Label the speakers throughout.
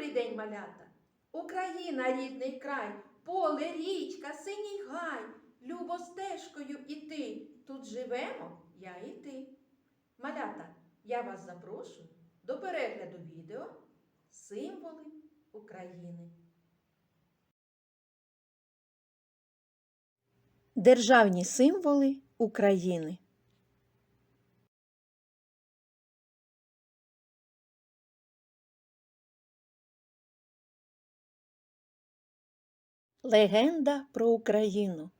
Speaker 1: Добрий день, малята! Україна, рідний край, поле, річка, синій гай, любо стежкою іти. Тут живемо я і ти. Малята, я вас запрошую до перегляду відео Символи України. Державні символи України. Легенда про Україну.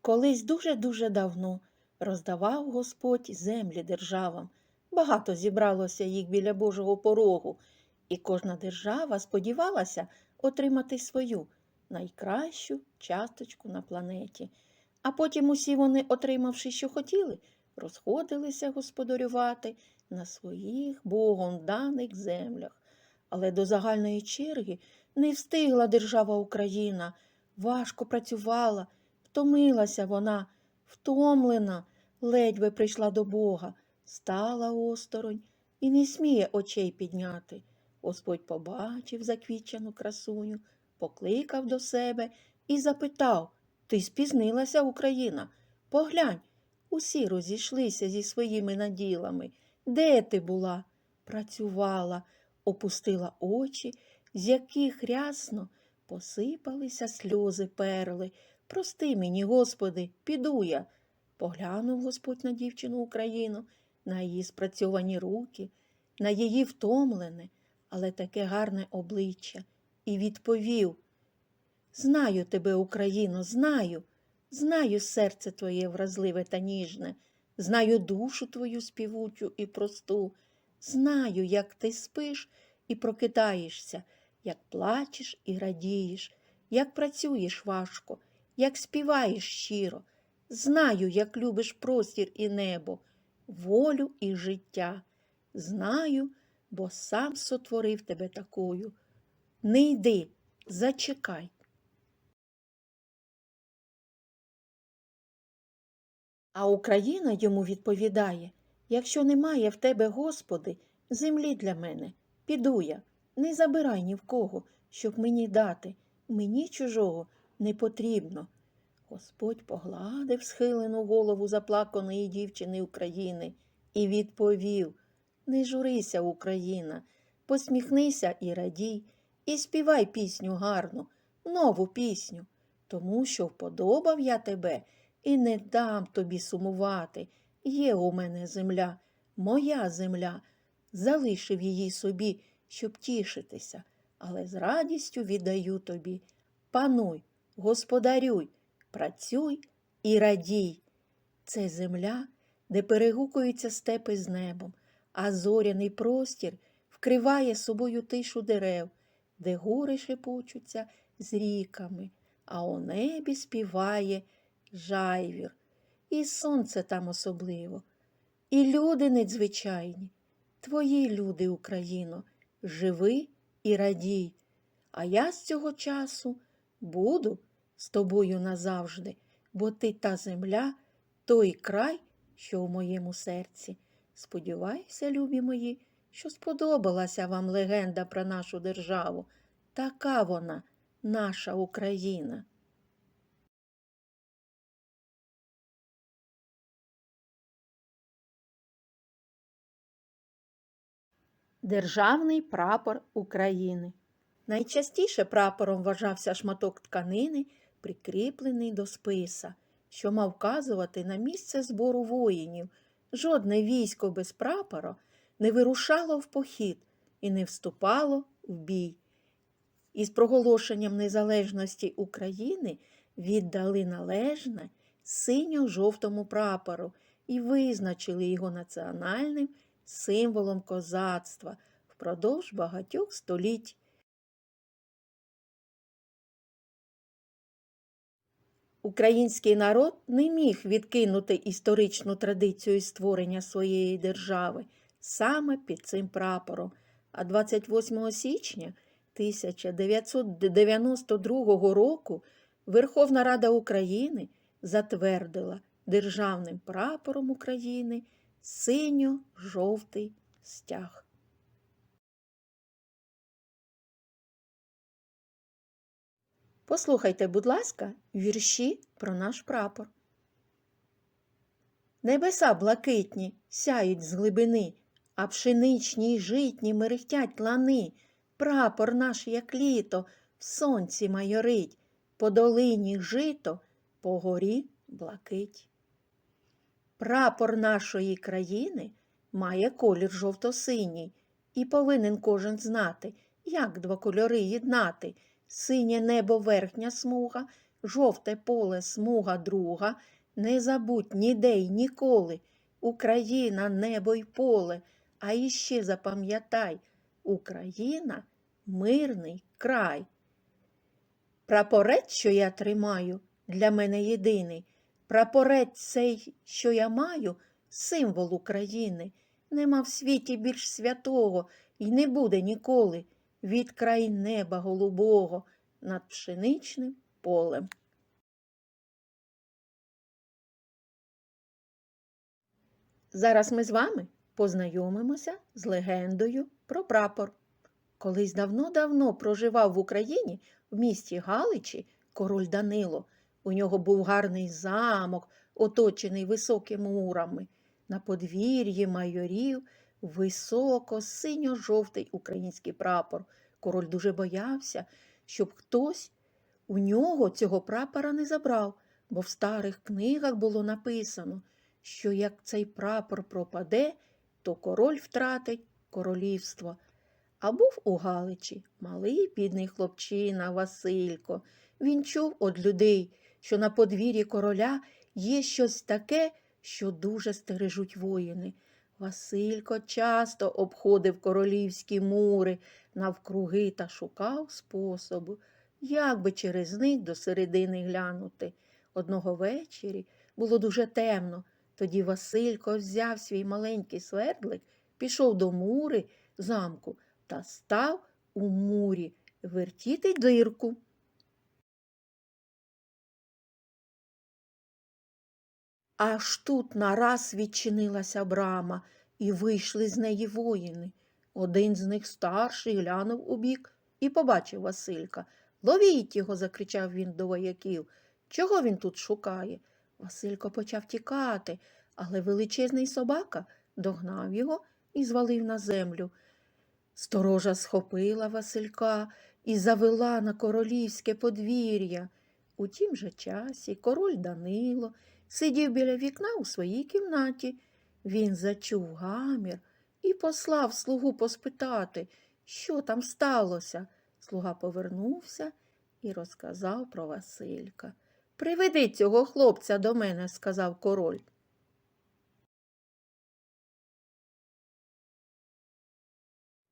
Speaker 1: Колись дуже-дуже давно роздавав Господь землі державам. Багато зібралося їх біля Божого порогу, і кожна держава сподівалася отримати свою найкращу часточку на планеті. А потім усі вони, отримавши, що хотіли, розходилися господарювати на своїх Богом даних землях. Але до загальної черги не встигла держава Україна, важко працювала, втомилася вона, втомлена, ледве прийшла до Бога, стала осторонь і не сміє очей підняти. Господь побачив заквічену красуню, покликав до себе і запитав Ти спізнилася, Україна? Поглянь, усі розійшлися зі своїми наділами. Де ти була? Працювала, опустила очі, з яких рясно посипалися сльози перли. Прости мені, Господи, піду я. Поглянув Господь на дівчину Україну, на її спрацьовані руки, на її втомлене, але таке гарне обличчя, і відповів Знаю тебе, Україно, знаю, знаю серце твоє вразливе та ніжне, знаю душу твою співучу і просту, знаю, як ти спиш і прокидаєшся, як плачеш і радієш, як працюєш важко, як співаєш щиро. Знаю, як любиш простір і небо, волю і життя. Знаю, бо сам сотворив тебе такою. Не йди, зачекай. А Україна йому відповідає якщо немає в тебе, Господи, землі для мене, піду я, не забирай ні в кого, щоб мені дати, мені чужого не потрібно. Господь погладив схилену голову заплаканої дівчини України і відповів Не журися, Україна, посміхнися і радій, і співай пісню гарну, нову пісню, тому що вподобав я тебе і не дам тобі сумувати. Є у мене земля, моя земля, залишив її собі, щоб тішитися, але з радістю віддаю тобі. Пануй, господарюй, працюй і радій. Це земля, де перегукуються степи з небом, а зоряний простір вкриває собою тишу дерев, де гори шепочуться з ріками, а у небі співає жайвір. І сонце там особливо, і люди надзвичайні. Твої люди, Україно, живи і радій, а я з цього часу буду з тобою назавжди, бо ти та земля, той край, що в моєму серці. Сподіваюся, любі мої, що сподобалася вам легенда про нашу державу. Така вона, наша Україна. Державний прапор України. Найчастіше прапором вважався шматок тканини, прикріплений до списа, що мав вказувати на місце збору воїнів. Жодне військо без прапора не вирушало в похід і не вступало в бій. Із проголошенням незалежності України віддали належне синьо-жовтому прапору і визначили його національним символом козацтва впродовж багатьох століть. Український народ не міг відкинути історичну традицію створення своєї держави саме під цим прапором, а 28 січня 1992 року Верховна Рада України затвердила державним прапором України синьо-жовтий стяг. Послухайте, будь ласка, вірші про наш прапор. Небеса блакитні сяють з глибини, а пшеничні й житні мерехтять лани. Прапор наш, як літо, в сонці майорить, по долині жито, по горі блакить. Прапор нашої країни має колір жовто-синій, і повинен кожен знати, як два кольори єднати. Синє небо верхня смуга, жовте поле смуга друга. Не забудь ніде й ніколи. Україна, небо й поле, а іще запам'ятай, Україна мирний край. Прапорець, що я тримаю, для мене єдиний. Прапорець цей, що я маю, символ України. Нема в світі більш святого і не буде ніколи від край неба голубого над пшеничним полем. Зараз ми з вами познайомимося з легендою про прапор. Колись давно-давно проживав в Україні в місті Галичі король Данило. У нього був гарний замок, оточений високими мурами. На подвір'ї майорів високо синьо-жовтий український прапор. Король дуже боявся, щоб хтось у нього цього прапора не забрав, бо в старих книгах було написано, що як цей прапор пропаде, то король втратить королівство. А був у Галичі малий бідний хлопчина Василько. Він чув від людей, що на подвір'ї короля є щось таке, що дуже стережуть воїни. Василько часто обходив королівські мури навкруги та шукав способу, як би через них до середини глянути. Одного вечері було дуже темно. Тоді Василько взяв свій маленький свердлик, пішов до мури замку та став у мурі вертіти дирку. Аж тут нараз відчинилася брама, і вийшли з неї воїни. Один з них старший глянув у бік і побачив Василька. Ловіть його, закричав він до вояків. Чого він тут шукає? Василько почав тікати, але величезний собака догнав його і звалив на землю. Сторожа схопила Василька і завела на королівське подвір'я. У тім же часі король Данило сидів біля вікна у своїй кімнаті. Він зачув гамір і послав слугу поспитати, що там сталося. Слуга повернувся і розказав про Василька. Приведи цього хлопця до мене, сказав король.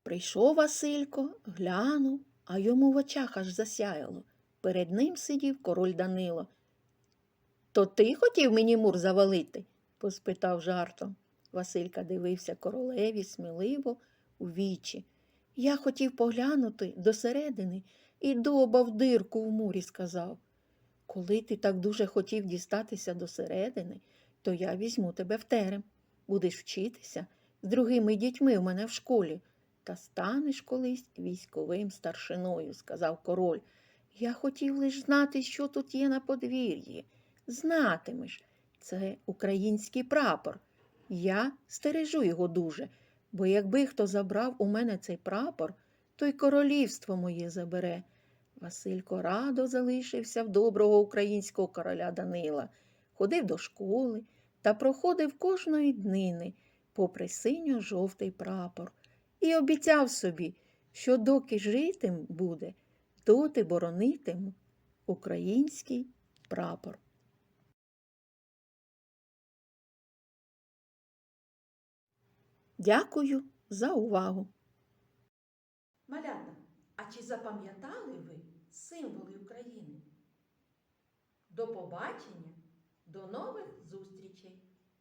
Speaker 1: Прийшов Василько, глянув, а йому в очах аж засяяло. Перед ним сидів король Данило. То ти хотів мені мур завалити? поспитав жартом. Василька дивився королеві сміливо у вічі. Я хотів поглянути досередини і добав дирку в мурі, сказав. Коли ти так дуже хотів дістатися до середини, то я візьму тебе в терем. Будеш вчитися з другими дітьми в мене в школі, та станеш колись військовим старшиною, сказав король. Я хотів лиш знати, що тут є на подвір'ї. Знатимеш, це український прапор. Я стережу його дуже, бо якби хто забрав у мене цей прапор, то й королівство моє забере. Василько радо залишився в доброго українського короля Данила, ходив до школи та проходив кожної днини попри синьо-жовтий прапор, і обіцяв собі, що доки житим буде, доти боронитиму український прапор. Дякую за увагу. Малята, а чи запам'ятали ви символи України? До побачення, до нових зустрічей!